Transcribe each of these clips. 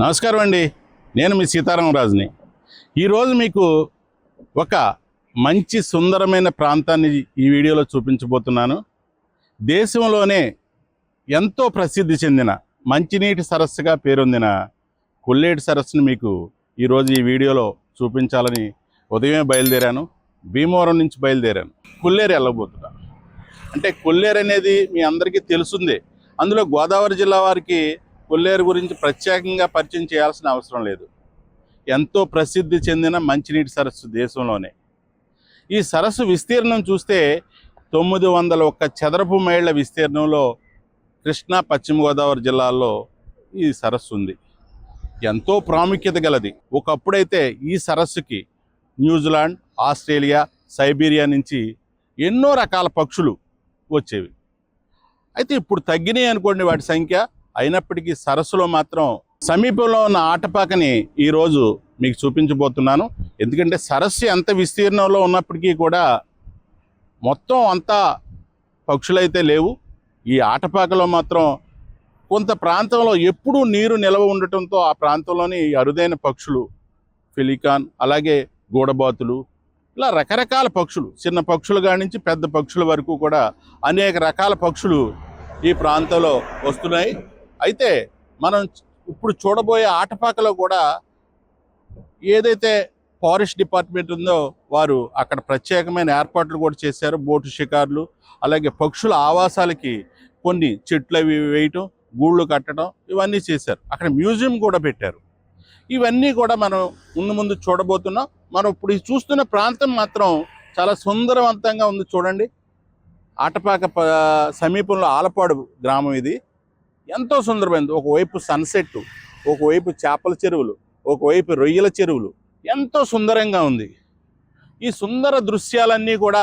నమస్కారం అండి. నేను మీ సీతారామరాజుని. ఈరోజు మీకు ఒక మంచి సుందరమైన ప్రాంతాన్ని ఈ వీడియోలో చూపించబోతున్నాను. దేశంలోనే ఎంతో ప్రసిద్ధి చెందిన మంచినీటి సరస్సుగా పేరొందిన కొల్లేటి సరస్సును మీకు ఈరోజు ఈ వీడియోలో చూపించాలని ఉదయమే బయలుదేరాను. భీమవరం నుంచి బయలుదేరాను. కొల్లేరు వెళ్ళబోతున్నాను. అంటే కొల్లేరు అనేది మీ అందరికీ తెలుసుందే. అందులో గోదావరి జిల్లా వారికి కొల్లేరు గురించి ప్రత్యేకంగా పరిచయం చేయాల్సిన అవసరం లేదు. ఎంతో ప్రసిద్ధి చెందిన మంచినీటి సరస్సు దేశంలోనే. ఈ సరస్సు విస్తీర్ణం చూస్తే తొమ్మిది వందల ఒక్క చదరపు మైళ్ళ విస్తీర్ణంలో కృష్ణా పశ్చిమ గోదావరి జిల్లాల్లో ఈ సరస్సు ఉంది. ఎంతో ప్రాముఖ్యత గలది. ఒకప్పుడైతే ఈ సరస్సుకి న్యూజిలాండ్ ఆస్ట్రేలియా సైబీరియా నుంచి ఎన్నో రకాల పక్షులు వచ్చేవి. అయితే ఇప్పుడు తగ్గినాయి అనుకోండి వాటి సంఖ్య అయినప్పటికీ సరస్సులో మాత్రం సమీపంలో ఉన్న ఆటపాకని ఈరోజు మీకు చూపించబోతున్నాను. ఎందుకంటే సరస్సు ఎంత విస్తీర్ణంలో ఉన్నప్పటికీ కూడా మొత్తం అంతా పక్షులైతే లేవు. ఈ ఆటపాకలో మాత్రం కొంత ప్రాంతంలో ఎప్పుడూ నీరు నిల్వ ఉండటంతో ఆ ప్రాంతంలోని అరుదైన పక్షులు ఫిలికాన్ అలాగే గూడబాతులు ఇలా రకరకాల పక్షులు చిన్న పక్షులు కాడి నుంచి పెద్ద పక్షుల వరకు కూడా అనేక రకాల పక్షులు ఈ ప్రాంతంలో వస్తున్నాయి. అయితే మనం ఇప్పుడు చూడబోయే ఆటపాకలో కూడా ఏదైతే ఫారెస్ట్ డిపార్ట్మెంట్ ఉందో వారు అక్కడ ప్రత్యేకమైన ఏర్పాట్లు కూడా చేశారు. బోటు షికార్లు అలాగే పక్షుల ఆవాసాలకి కొన్ని చెట్లు అవి వేయటం గూళ్ళు కట్టడం ఇవన్నీ చేశారు. అక్కడ మ్యూజియం కూడా పెట్టారు. ఇవన్నీ కూడా మనం ముందు ముందు చూడబోతున్నాం. మనం ఇప్పుడు చూస్తున్న ప్రాంతం మాత్రం చాలా సుందరవంతంగా ఉంది చూడండి. ఆటపాక సమీపంలో ఆలపాడు గ్రామం ఇది. ఎంతో సుందరమైనది ఒకవైపు సన్సెట్ ఒకవైపు చేపల చెరువులు ఒకవైపు రొయ్యల చెరువులు. ఎంతో సుందరంగా ఉంది. ఈ సుందర దృశ్యాలన్నీ కూడా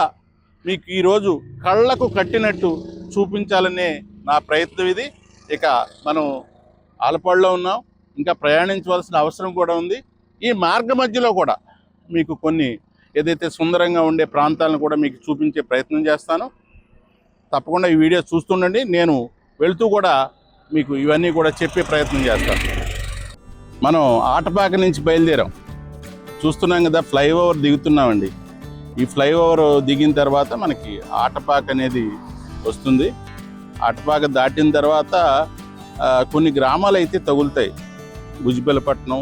మీకు ఈరోజు కళ్ళకు కట్టినట్టు చూపించాలనే నా ప్రయత్నం ఇది. ఇక మనం ఆలపాడులో ఉన్నాం. ఇంకా ప్రయాణించవలసిన అవసరం కూడా ఉంది. ఈ మార్గ మధ్యలో కూడా మీకు కొన్ని ఏదైతే సుందరంగా ఉండే ప్రాంతాలను కూడా మీకు చూపించే ప్రయత్నం చేస్తాను. తప్పకుండా ఈ వీడియో చూస్తుండండి. నేను వెళ్తూ కూడా మీకు ఇవన్నీ కూడా చెప్పే ప్రయత్నం చేస్తాం. మనం ఆటపాక నుంచి బయలుదేరాం. చూస్తున్నాం కదా ఫ్లైఓవర్ దిగుతున్నామండి. ఈ ఫ్లైఓవర్ దిగిన తర్వాత మనకి ఆటపాక అనేది వస్తుంది. ఆటపాక దాటిన తర్వాత కొన్ని గ్రామాలు అయితే తగులుతాయి. భుజిబెలపట్నం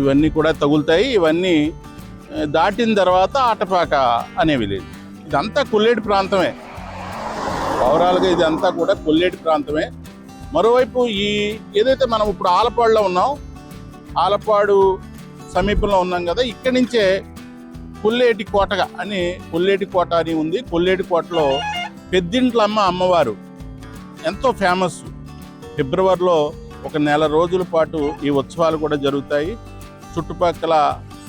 ఇవన్నీ కూడా తగులుతాయి. ఇవన్నీ దాటిన తర్వాత ఆటపాక అనే విలేజ్ ఇదంతా కుల్లేడు ప్రాంతమే. ఓవరాల్గా ఇదంతా కూడా కొల్లేటి ప్రాంతమే. మరోవైపు ఈ ఏదైతే మనం ఇప్పుడు ఆలపాడులో ఉన్నాం ఆలపాడు సమీపంలో ఉన్నాం కదా ఇక్కడి నుంచే కొల్లేటి కోటగా అని కొల్లేటి కోట అని ఉంది. కొల్లేటి కోటలో పెద్దింట్లమ్మ అమ్మవారు ఎంతో ఫేమస్ ఫిబ్రవరిలో ఒక నెల రోజుల పాటు ఈ ఉత్సవాలు కూడా జరుగుతాయి. చుట్టుపక్కల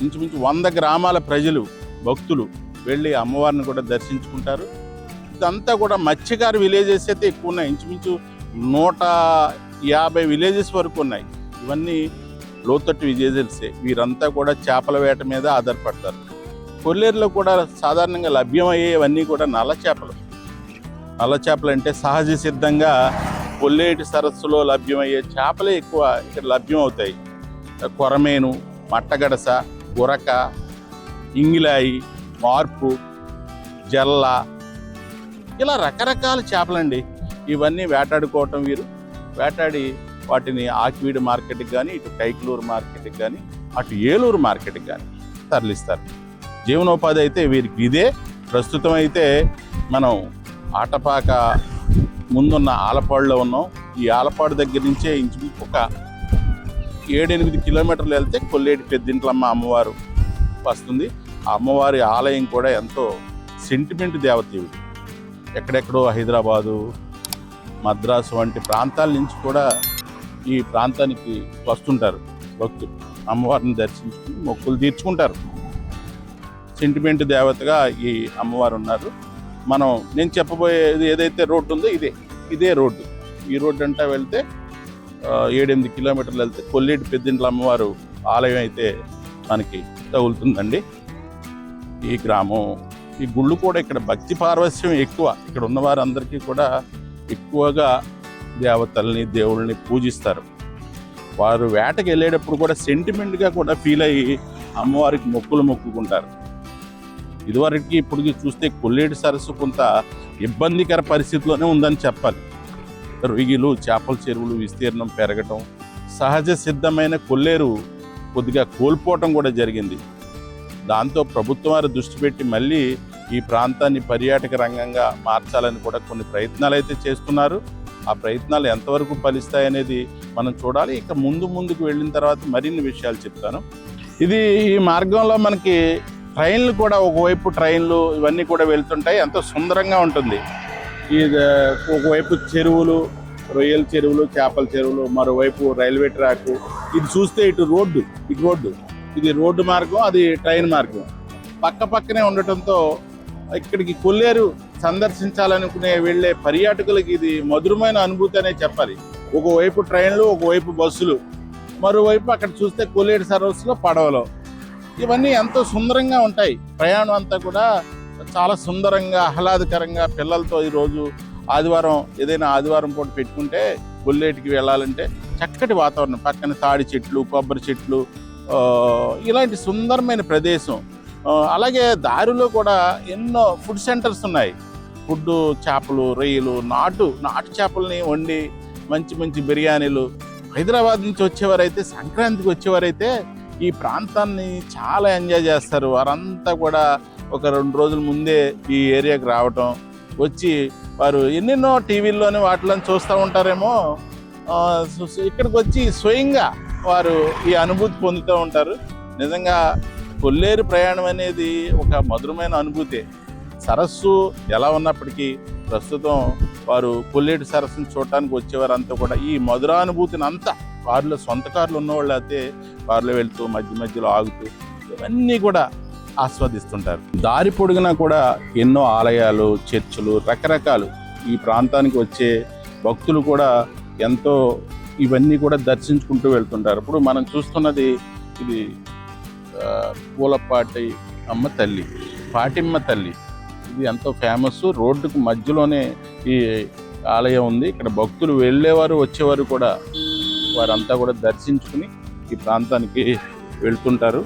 ఇంచుమించు వంద గ్రామాల ప్రజలు భక్తులు వెళ్ళి అమ్మవారిని కూడా దర్శించుకుంటారు. ఇదంతా కూడా మత్స్యకార విలేజెస్ అయితే ఎక్కువ ఉన్నాయి. ఇంచుమించు నూట యాభై విలేజెస్ వరకు ఉన్నాయి. ఇవన్నీ లోతట్టు విలేజెసే వీరంతా కూడా చేపల వేట మీద ఆధారపడతారు. కొల్లేరులో కూడా సాధారణంగా లభ్యమయ్యేవన్నీ కూడా నల్ల చేపలు. నల్ల చేపలు అంటే సహజ సిద్ధంగా కొల్లేటి సరస్సులో లభ్యమయ్యే చేపలే ఎక్కువ ఇక్కడ లభ్యం అవుతాయి కొరమేను మట్టగడస గురక ఇంగిలాయి మార్పు జల్ల ఇలా రకరకాల చేపలండి. ఇవన్నీ వేటాడుకోవటం వీరు. వేటాడి వాటిని ఆకివీడు మార్కెట్కి కానీ ఇటు కైకలూరు మార్కెట్కి కానీ అటు ఏలూరు మార్కెట్కి కానీ తరలిస్తారు. జీవనోపాధి అయితే వీరికి ఇదే. ప్రస్తుతం అయితే మనం ఆటపాక ముందున్న ఆలపాడులో ఉన్నాం. ఈ ఆలపాడు దగ్గర నుంచే ఇంచుమించు ఒక ఏడెనిమిది కిలోమీటర్లు వెళ్తే కొల్లేటి పెద్దింట్లమ్మ అమ్మవారు వస్తుంది. ఆ అమ్మవారి ఆలయం కూడా ఎంతో సెంటిమెంట్ దేవత ఎక్కడెక్కడో హైదరాబాదు మద్రాసు వంటి ప్రాంతాల నుంచి కూడా ఈ ప్రాంతానికి వస్తుంటారు భక్తులు. అమ్మవారిని దర్శించుకుని మొక్కులు తీర్చుకుంటారు. సెంటిమెంట్ దేవతగా ఈ అమ్మవారు ఉన్నారు. మనం నేను చెప్పబోయేది ఏదైతే రోడ్డు ఉందో ఇదే ఇదే రోడ్డు. ఈ రోడ్డు అంటా వెళ్తే ఏడెనిమిది కిలోమీటర్లు వెళ్తే కొల్లేటి పెద్దింట్ల అమ్మవారు ఆలయం అయితే మనకి తగులుతుందండి. ఈ గ్రామం ఈ గుళ్ళు కూడా ఇక్కడ భక్తి పార్వశ్యం ఎక్కువ. ఇక్కడ ఉన్న వారందరికీ కూడా ఎక్కువగా దేవతల్ని దేవుళ్ళని పూజిస్తారు. వారు వేటకి వెళ్ళేటప్పుడు కూడా సెంటిమెంట్గా కూడా ఫీల్ అయ్యి అమ్మవారికి మొక్కులు మొక్కుకుంటారు. ఇదివరకు ఇప్పటికి చూస్తే కొల్లేటి సరస్సు కొంత ఇబ్బందికర పరిస్థితిలోనే ఉందని చెప్పాలి. రొయ్యలు చేపల చెరువులు విస్తీర్ణం పెరగటం సహజ సిద్ధమైన కొల్లేరు కొద్దిగా కోల్పోవటం కూడా జరిగింది. దాంతో ప్రభుత్వం వారు దృష్టి పెట్టి మళ్ళీ ఈ ప్రాంతాన్ని పర్యాటక రంగంగా మార్చాలని కూడా కొన్ని ప్రయత్నాలు అయితే చేస్తున్నారు. ఆ ప్రయత్నాలు ఎంతవరకు ఫలిస్తాయనేది మనం చూడాలి. ఇక ముందు ముందుకు వెళ్ళిన తర్వాత మరిన్ని విషయాలు చెప్తాను. ఇది ఈ మార్గంలో మనకి ట్రైన్లు కూడా ఒకవైపు ట్రైన్లు ఇవన్నీ కూడా వెళ్తుంటాయి. ఎంతో సుందరంగా ఉంటుంది. ఈ ఒకవైపు చెరువులు రొయ్యల చెరువులు చేపల చెరువులు మరోవైపు రైల్వే ట్రాక్. ఇది చూస్తే ఇటు రోడ్డు ఇటు రోడ్డు. ఇది రోడ్డు మార్గం అది ట్రైన్ మార్గం. పక్క పక్కనే ఉండటంతో ఇక్కడికి కొల్లేరు సందర్శించాలనుకునే వెళ్ళే పర్యాటకులకి ఇది మధురమైన అనుభూతి అనే చెప్పాలి. ఒకవైపు ట్రైన్లు ఒకవైపు బస్సులు మరోవైపు అక్కడ చూస్తే కొల్లేరు సరస్సులో పడవలు. ఇవన్నీ ఎంతో సుందరంగా ఉంటాయి. ప్రయాణం అంతా కూడా చాలా సుందరంగా ఆహ్లాదకరంగా పిల్లలతో ఈరోజు ఆదివారం ఏదైనా ఆదివారం పూట పెట్టుకుంటే కొల్లేటికి వెళ్ళాలంటే చక్కటి వాతావరణం. పక్కన తాడి చెట్లు కొబ్బరి చెట్లు ఇలాంటి సుందరమైన ప్రదేశం. అలాగే దారిలో కూడా ఎన్నో ఫుడ్ సెంటర్స్ ఉన్నాయి. ఫుడ్ చేపలు రొయ్యలు నాటు నాటు చేపల్ని వండి మంచి మంచి బిర్యానీలు. హైదరాబాద్ నుంచి వచ్చేవారైతే సంక్రాంతికి వచ్చేవారైతే ఈ ప్రాంతాన్ని చాలా ఎంజాయ్ చేస్తారు. వారంతా కూడా ఒక రెండు రోజుల ముందే ఈ ఏరియాకి రావటం వచ్చి వారు ఎన్నెన్నో టీవీల్లోనే వాటిలో చూస్తూ ఉంటారేమో. ఇక్కడికి వచ్చి స్వయంగా వారు ఈ అనుభూతి పొందుతూ ఉంటారు. నిజంగా కొల్లేరు ప్రయాణం అనేది ఒక మధురమైన అనుభూతి. సరస్సు ఎలా ఉన్నప్పటికీ ప్రస్తుతం వారు కొల్లేటి సరస్సును చూడటానికి వచ్చేవారంతా కూడా ఈ మధురానుభూతిని అంతా కారులో సొంత కార్లు ఉన్నవాళ్ళు అయితే కారులో వెళ్తూ మధ్య మధ్యలో ఆగుతూ ఇవన్నీ కూడా ఆస్వాదిస్తుంటారు. దారి పొడుగునా కూడా ఎన్నో ఆలయాలు చర్చిలు రకరకాలు ఈ ప్రాంతానికి వచ్చే భక్తులు కూడా ఎంతో ఇవన్నీ కూడా దర్శించుకుంటూ వెళ్తుంటారు. ఇప్పుడు మనం చూస్తున్నది ఇది పూలపాటి అమ్మ తల్లి పాటిమ్మ తల్లి. ఇది ఎంతో ఫేమస్ రోడ్డుకు మధ్యలోనే ఈ ఆలయం ఉంది. ఇక్కడ భక్తులు వెళ్ళేవారు వచ్చేవారు కూడా. వారంతా కూడా దర్శించుకుని ఈ ప్రాంతానికి వెళ్తుంటారు.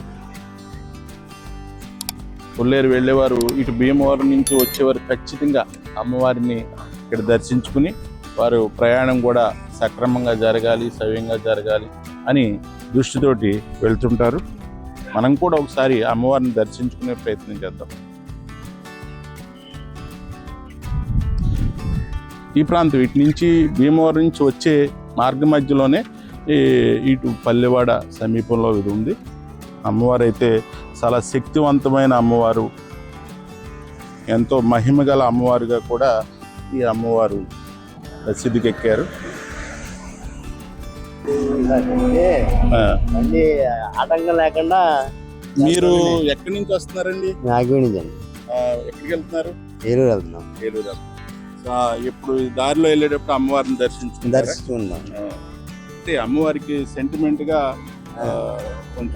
కొల్లేరు వెళ్ళేవారు ఇటు భీమవరం నుంచి వచ్చేవారు ఖచ్చితంగా అమ్మవారిని ఇక్కడ దర్శించుకుని వారు ప్రయాణం కూడా సక్రమంగా జరగాలి సవ్యంగా జరగాలి అని దృష్టితోటి వెళ్తుంటారు. మనం కూడా ఒకసారి అమ్మవారిని దర్శించుకునే ప్రయత్నం చేద్దాం. ఈ ప్రాంతం ఇటు నుంచి భీమవరం నుంచి వచ్చే మార్గ మధ్యలోనే ఈ ఇటు పల్లెవాడ సమీపంలో ఇది ఉంది. అమ్మవారు అయితే చాలా శక్తివంతమైన అమ్మవారు. ఎంతో మహిమ గల అమ్మవారుగా కూడా ఈ అమ్మవారు ప్రసిద్ధికెక్కారు. మళ్ళీ ఆటంకం లేకుండా మీరు ఎక్కడి నుంచి వస్తున్నారండి? నాగిపోయిందండి ఆ, ఎక్కడికి వెళ్తున్నారు? ఏలూరు వెళ్తున్నాం. ఏలూరు సో ఇప్పుడు దారిలో వెళ్ళేటప్పుడు అమ్మవారిని దర్శించుకుంటారు దర్శించుకుందాం అంటే అమ్మవారికి సెంటిమెంట్గా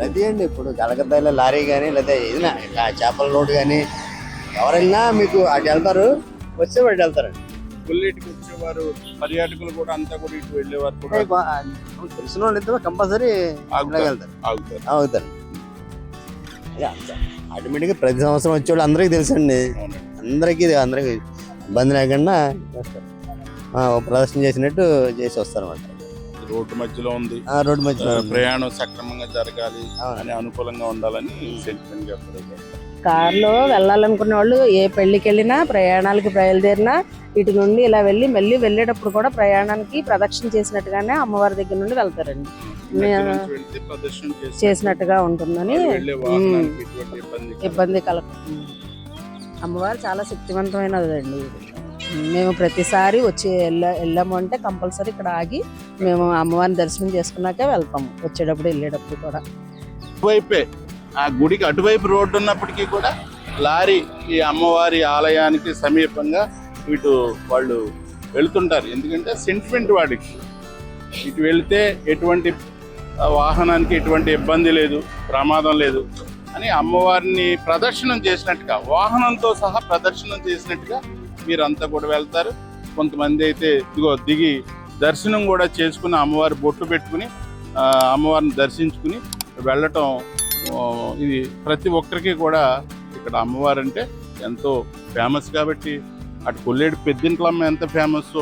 అది అండి ఇప్పుడు కలకత్తాలో లారీ కానీ లేదా ఏదైనా చేపల రోడ్డు కానీ ఎవరైనా మీకు అటు వెళ్తారు వచ్చే వాటి వెళ్తారండి. కొల్లేటికి వచ్చేవారు పర్యాటకులు కూడా అంతా కూడా ఇటు వెళ్ళేవారు కూడా తెలిసిన వాళ్ళు కంపల్సరీ ఆగుతారు. ఆగుతారు ఆటోమేటిక్గా ప్రతి సంవత్సరం వచ్చేవాళ్ళు అందరికీ తెలుసండి. అందరికీ అందరికీ ఇబ్బంది లేకుండా చేస్తారు. ఆ, ఒక ప్రదర్శన చేసినట్టు చేసి వస్తారు అనమాట రోడ్డు మధ్యలో ఉంది రోడ్డు మధ్యలో ప్రయాణం సక్రమంగా జరగాలి. అని అనుకూలంగా ఉండాలని సెంటిమెంట్ చెప్పారు కారులో వెళ్ళాలనుకునే వాళ్ళు ఏ పెళ్ళికి వెళ్ళినా ప్రయాణాలకు బయలుదేరినా ఇటు నుండి ఇలా వెళ్ళి మళ్ళీ వెళ్ళేటప్పుడు కూడా ప్రయాణానికి ప్రదక్షిణ చేసినట్టుగానే అమ్మవారి దగ్గర నుండి వెళ్తారండి. చేసినట్టుగా ఉంటుందని ఇబ్బంది కలగదు. అమ్మవారు చాలా శక్తివంతమైనదండి మేము ప్రతిసారి వచ్చి వెళ్ళ వెళ్ళాము అంటే కంపల్సరీ ఇక్కడ ఆగి మేము అమ్మవారిని దర్శనం చేసుకున్నాకే వెళ్తాము వచ్చేటప్పుడు వెళ్ళేటప్పుడు కూడా. ఆ గుడికి అటువైపు రోడ్డు ఉన్నప్పటికీ కూడా లారీ ఈ అమ్మవారి ఆలయానికి సమీపంగా ఇటు వాళ్ళు వెళుతుంటారు. ఎందుకంటే సెంటిమెంట్ వాడికి. ఇటు వెళితే ఎటువంటి వాహనానికి ఎటువంటి ఇబ్బంది లేదు ప్రమాదం లేదు అని అమ్మవారిని ప్రదర్శనం చేసినట్టుగా వాహనంతో సహా ప్రదర్శనం చేసినట్టుగా మీరంతా కూడా వెళ్తారు. కొంతమంది అయితే ఇదిగో దిగి దర్శనం కూడా చేసుకుని అమ్మవారి బొట్టు పెట్టుకుని అమ్మవారిని దర్శించుకుని వెళ్ళటం ఇది ప్రతి ఒక్కరికి కూడా ఇక్కడ అమ్మవారు అంటే ఎంతో ఫేమస్ కాబట్టి అటు కొల్లేడు పెద్దింట్లమ్మ ఎంత ఫేమస్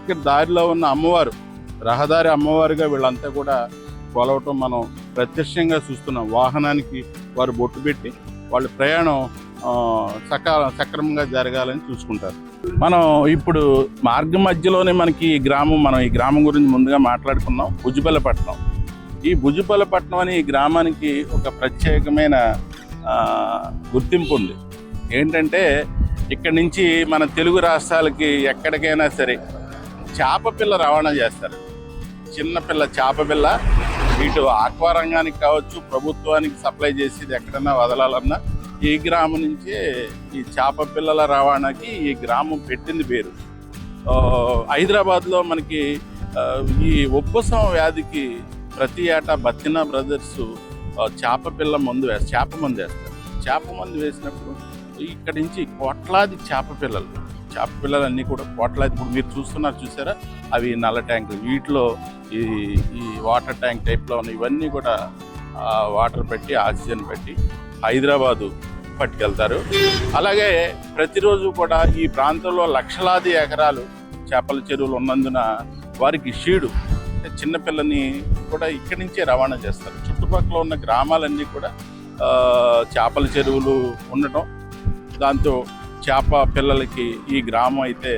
ఇక్కడ దారిలో ఉన్న అమ్మవారు రహదారి అమ్మవారుగా వీళ్ళంతా కూడా కొలవటం మనం ప్రత్యక్షంగా చూస్తున్నాం. వాహనానికి వారు బొట్టు పెట్టి వాళ్ళ ప్రయాణం సకాల సక్రమంగా జరగాలని చూసుకుంటారు. మనం ఇప్పుడు మార్గం మధ్యలోనే మనకి ఈ గ్రామం మనం ఈ గ్రామం గురించి ముందుగా మాట్లాడుకున్నాం భుజబలపట్నం. ఈ భుజబలపట్నం అనే ఈ గ్రామానికి ఒక ప్రత్యేకమైన గుర్తింపు ఉంది. ఏంటంటే ఇక్కడి నుంచి మన తెలుగు రాష్ట్రాలకి ఎక్కడికైనా సరే చేప పిల్ల రవాణా చేస్తారు. చిన్నపిల్ల చేప పిల్ల ఇటు ఆక్వా రంగానికి కావచ్చు ప్రభుత్వానికి సప్లై చేసేది ఎక్కడైనా వదలాలన్నా ఈ గ్రామం నుంచే ఈ చేప పిల్లల రవాణాకి ఈ గ్రామం పెట్టింది పేరు. హైదరాబాద్లో మనకి ఈ ఉబ్బసం వ్యాధికి ప్రతి ఏటా బత్తినా బ్రదర్స్ చేప పిల్ల మందు వేస్తారు చేప మందు వేస్తారు. చేప మందు వేసినప్పుడు ఇక్కడి నుంచి కోట్లాది చేప పిల్లలు చేప పిల్లలు అన్నీ కూడా కోట్లాది. ఇప్పుడు మీరు చూస్తున్నారు చూసారా? అవి నల్ల ట్యాంకులు వీటిలో ఈ ఈ వాటర్ ట్యాంక్ టైప్లో ఉన్న ఇవన్నీ కూడా వాటర్ పెట్టి ఆక్సిజన్ పెట్టి హైదరాబాదు పట్టుకెళ్తారు. అలాగే ప్రతిరోజు కూడా ఈ ప్రాంతంలో లక్షలాది ఎకరాలు చేపల చెరువులు ఉన్నందున వారికి షీడు. అంటే చిన్నపిల్లని కూడా ఇక్కడి నుంచే రవాణా చేస్తారు. చుట్టుపక్కల ఉన్న గ్రామాలన్నీ కూడా చేపల చెరువులు ఉండటం దాంతో చేప పిల్లలకి ఈ గ్రామం అయితే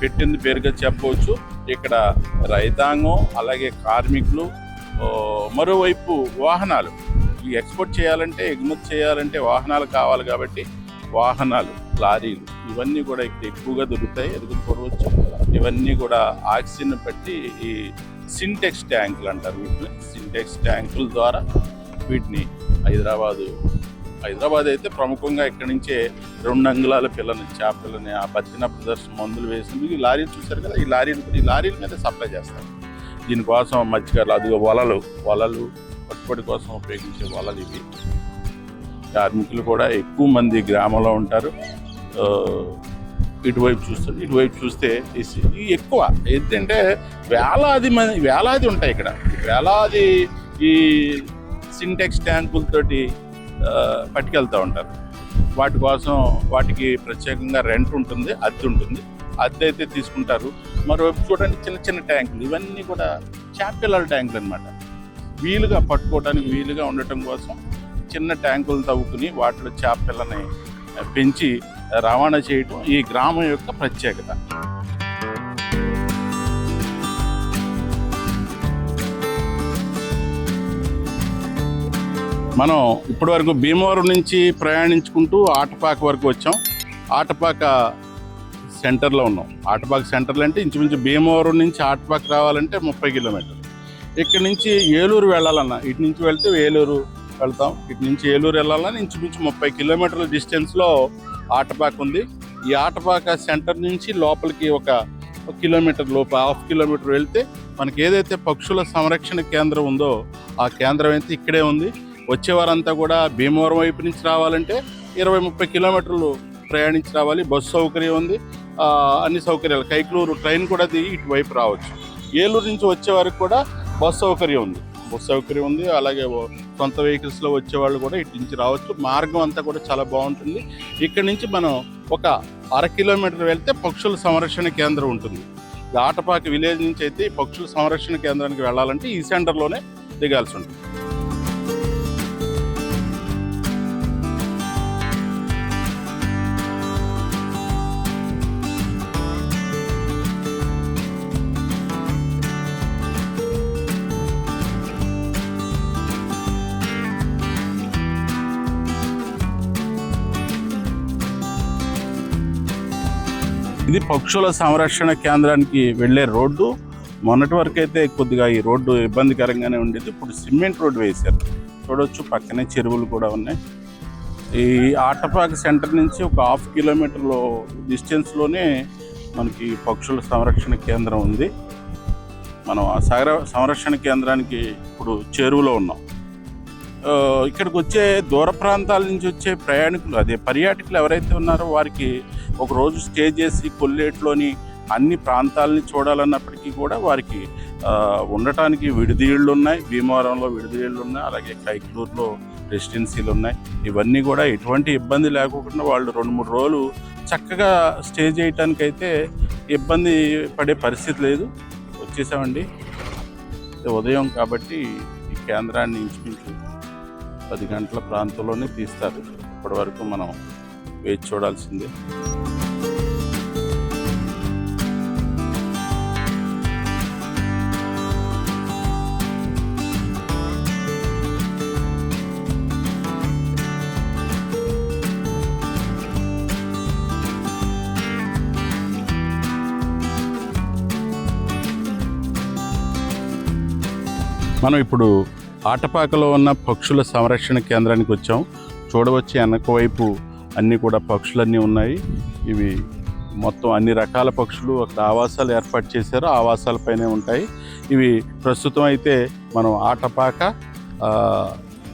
పెట్టింది పేరుగా చెప్పవచ్చు. ఇక్కడ రైతాంగం అలాగే కార్మికులు మరోవైపు వాహనాలు. ఈ ఎక్స్పోర్ట్ చేయాలంటే ఎగుమతి చేయాలంటే వాహనాలు కావాలి కాబట్టి వాహనాలు లారీలు ఇవన్నీ కూడా ఇక్కడ ఎక్కువగా దొరుకుతాయి. ఎదుగు చూడవచ్చు ఇవన్నీ కూడా ఆక్సిజన్ పెట్టి ఈ సింటెక్స్ ట్యాంకులు అంటారు వీటిని. సింటెక్స్ ట్యాంకుల ద్వారా వీటిని హైదరాబాదు హైదరాబాద్ అయితే ప్రముఖంగా ఇక్కడి నుంచే రెండు అంగుళాల పిల్లని చేపలని ఆ బతిన ప్రదర్శన మందులు వేసింది ఈ లారీలు చూశారు కదా? ఈ లారీలు ఈ లారీల మీద సప్లై చేస్తారు. దీనికోసం మత్స్యకారులు అదిగో వలలు వలలు పట్టుబడి కోసం ఉపయోగించే వలలు ఇవి. కార్మికులు కూడా ఎక్కువ మంది గ్రామంలో ఉంటారు. ఇటువైపు చూస్తారు ఇటువైపు చూస్తే ఈ- ఎక్కువ. ఏంటంటే వేలాది మంది వేలాది ఉంటాయి ఇక్కడ. వేలాది ఈ సింటెక్స్ ట్యాంకులతోటి పట్టుకెళ్తూ ఉంటారు. వాటి కోసం వాటికి ప్రత్యేకంగా రెంట్ ఉంటుంది అద్దె ఉంటుంది. అద్దె అయితే తీసుకుంటారు. మరోవైపు చూడండి చిన్న చిన్న ట్యాంకులు. ఇవన్నీ కూడా చేపపిల్లల ట్యాంకులు అనమాట వీలుగా పట్టుకోవడానికి వీలుగా ఉండటం కోసం చిన్న ట్యాంకులు తవ్వుకుని వాటిలో చేపపిల్లని పెంచి రవాణా చేయటం ఈ గ్రామం యొక్క ప్రత్యేకత. మనం ఇప్పటివరకు భీమవరం నుంచి ప్రయాణించుకుంటూ ఆటపాక వరకు వచ్చాం. ఆటపాక సెంటర్లో ఉన్నాం. ఆటపాక సెంటర్లో అంటే ఇంచుమించు భీమవరం నుంచి ఆటపాక రావాలంటే ముప్పై కిలోమీటర్లు. ఇక్కడ నుంచి ఏలూరు వెళ్ళాలన్నా ఇటు నుంచి వెళ్తే ఏలూరు వెళ్తాం. ఇటు నుంచి ఏలూరు వెళ్ళాలన్నా ఇంచుమించు ముప్పై కిలోమీటర్ల డిస్టెన్స్లో ఆటపాక ఉంది. ఈ ఆటపాక సెంటర్ నుంచి లోపలికి ఒక కిలోమీటర్ లోపు హాఫ్ కిలోమీటర్ వెళ్తే మనకి ఏదైతే పక్షుల సంరక్షణ కేంద్రం ఉందో ఆ కేంద్రం అయితే ఇక్కడే ఉంది. వచ్చేవారంతా కూడా భీమవరం వైపు నుంచి రావాలంటే ఇరవై ముప్పై కిలోమీటర్లు ప్రయాణించి రావాలి. బస్సు సౌకర్యం ఉంది. అన్ని సౌకర్యాలు. కైక్లూరు ట్రైన్ కూడా దిగి ఇటువైపు రావచ్చు. ఏలూరు నుంచి వచ్చే వరకు కూడా బస్ సౌకర్యం ఉంది. బస్ సౌకర్యం ఉంది. అలాగే సొంత వెహికల్స్లో వచ్చే వాళ్ళు కూడా ఇటు నుంచి రావచ్చు. మార్గం అంతా కూడా చాలా బాగుంటుంది. ఇక్కడ నుంచి మనం ఒక అర కిలోమీటర్ వెళ్తే పక్షుల సంరక్షణ కేంద్రం ఉంటుంది. ఈ ఆటపాక విలేజ్ నుంచి అయితే ఈ పక్షుల సంరక్షణ కేంద్రానికి వెళ్ళాలంటే ఈ సెంటర్లోనే దిగాల్సి ఉంటుంది. ఇది పక్షుల సంరక్షణ కేంద్రానికి వెళ్ళే రోడ్డు. మొన్నటి వరకు అయితే కొద్దిగా ఈ రోడ్డు ఇబ్బందికరంగానే ఉండేది. ఇప్పుడు సిమెంట్ రోడ్డు వేశారు. చూడొచ్చు పక్కనే చెరువులు కూడా ఉన్నాయి. ఈ ఆటపాక సెంటర్ నుంచి ఒక హాఫ్ కిలోమీటర్లో డిస్టెన్స్లోనే మనకి పక్షుల సంరక్షణ కేంద్రం ఉంది. మనం ఆ సగర సంరక్షణ కేంద్రానికి ఇప్పుడు చేరువలో ఉన్నాం. ఇక్కడికి వచ్చే దూర ప్రాంతాల నుంచి వచ్చే ప్రయాణికులు అదే పర్యాటకులు ఎవరైతే ఉన్నారో వారికి ఒక రోజు స్టే చేసి కొల్లేట్లోని అన్ని ప్రాంతాలని చూడాలన్నప్పటికీ కూడా వారికి ఉండటానికి విడిదీళ్ళు ఉన్నాయి భీమవరంలో విడిదీళ్ళు ఉన్నాయి అలాగే కైకలూరులో రెసిడెన్సీలు ఉన్నాయి ఇవన్నీ కూడా ఎటువంటి ఇబ్బంది లేకుండా వాళ్ళు రెండు మూడు రోజులు చక్కగా స్టే చేయటానికి అయితే ఇబ్బంది పడే పరిస్థితి లేదు. వచ్చేసామండి. ఉదయం కాబట్టి ఈ కేంద్రాన్ని ఇంచుమించు పది గంటల ప్రాంతంలోనే తీస్తారు. ఇప్పటి వరకు మనం వేచి చూడాల్సిందే. మనం ఇప్పుడు ఆటపాకలో ఉన్న పక్షుల సంరక్షణ కేంద్రానికి వచ్చాం. చూడవచ్చు వెనక వైపు అన్నీ కూడా పక్షులన్నీ ఉన్నాయి. ఇవి మొత్తం అన్ని రకాల పక్షులు అక్కడ ఆవాసాలు ఏర్పాటు చేశారు. ఆవాసాలపైనే ఉంటాయి. ఇవి ప్రస్తుతం అయితే మనం ఆటపాక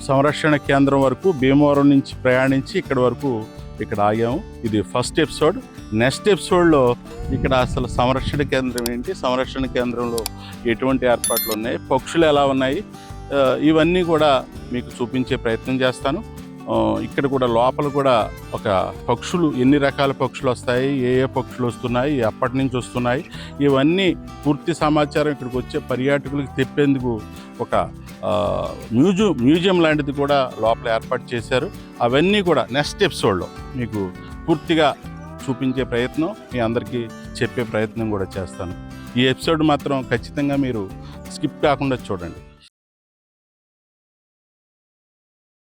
సంరక్షణ కేంద్రం వరకు భీమవరం నుంచి ప్రయాణించి ఇక్కడ వరకు ఇక్కడ ఆగాము. ఇది ఫస్ట్ ఎపిసోడ్. నెక్స్ట్ ఎపిసోడ్లో ఇక్కడ అసలు సంరక్షణ కేంద్రం ఏంటి? సంరక్షణ కేంద్రంలో ఎటువంటి ఏర్పాట్లు ఉన్నాయి? పక్షులు ఎలా ఉన్నాయి? ఇవన్నీ కూడా మీకు చూపించే ప్రయత్నం చేస్తాను. ఇక్కడ కూడా లోపల కూడా ఒక పక్షులు ఎన్ని రకాల పక్షులు వస్తాయి ఏ ఏ పక్షులు వస్తున్నాయి ఎప్పటి నుంచి వస్తున్నాయి ఇవన్నీ పూర్తి సమాచారం ఇక్కడికి వచ్చే పర్యాటకులకు తెప్పేందుకు ఒక మ్యూజియం మ్యూజియం లాంటిది కూడా లోపల ఏర్పాటు చేశారు. అవన్నీ కూడా నెక్స్ట్ ఎపిసోడ్లో మీకు పూర్తిగా చూపించే ప్రయత్నం మీ అందరికీ చెప్పే ప్రయత్నం కూడా చేస్తాను. ఈ ఎపిసోడ్ మాత్రం ఖచ్చితంగా మీరు స్కిప్ కాకుండా చూడండి.